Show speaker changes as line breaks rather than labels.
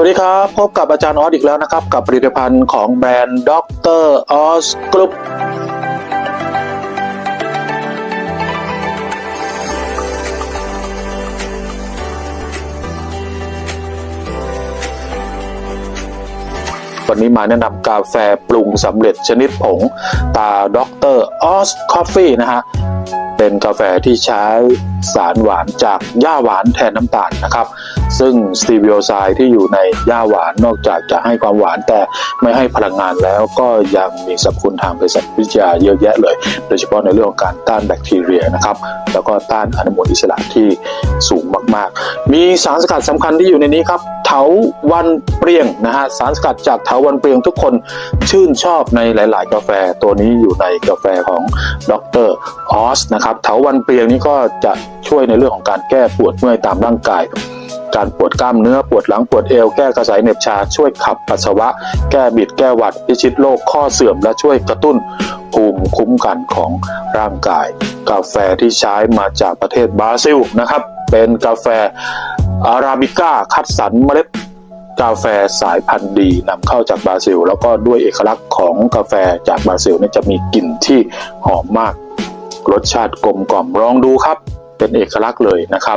วัสดีครับ พบกับอาจารย์ออสอีกแล้วนะครับ กับผลิตภัณฑ์ของแบรนด์ด็อกเตอร์ออสกรุ๊ปวันนี้มาแนะนำกาแฟปรุงสำเร็จชนิดผงตาด็อกเตอร์ออสคอฟฟี่นะฮะ เป็นกาแฟที่ใช้สารหวานจากหญ้าหวานแทนน้ำตาลนะครับ ซึ่งสตีวิโอไซด์ที่อยู่ในหญ้าหวานนอกจากจะให้ความหวานแต่ไม่ให้พลังงานแล้วก็ยังมีสรรพคุณทางเภสัชวิทยาเยอะแยะเลย โดยเฉพาะในเรื่องของการต้านแบคทีเรียนะครับ แล้วก็ต้านอนุมูลอิสระที่สูงมาก ๆ มีสารสกัดสำคัญที่อยู่ในนี้ครับ เถาวันเปรียงนะฮะสารสกัดจากเถาวันเปรียงทุกคนชื่นชอบในหลาย ๆ กาแฟตัวนี้อยู่ในกาแฟของดรออสนะครับเถาวันเปรียงนี้ก็จะช่วยในเรื่องของการแก้ปวดเมื่อยตามร่างกายการปวดกล้ามเนื้อปวดหลังปวดเอวแก้กระสายเหน็บชาช่วยขับปัสสาวะ แก้บิดแก้หวัดพิชิตโรคข้อเสื่อมและช่วยกระตุ้นภูมิคุ้มกันของร่างกาย กาแฟที่ใช้มาจากประเทศบราซิลนะครับ เป็นกาแฟ อาราบิก้าคัดสรรเมล็ดกาแฟสายพันธุ์ดีนำเข้าจากบราซิล แล้วก็ด้วยเอกลักษณ์ของกาแฟจากบราซิลเนี่ยจะมีกลิ่นที่หอมมาก รสชาติกลมกล่อมลองดูครับ เป็นเอกลักษณ์เลยนะครับ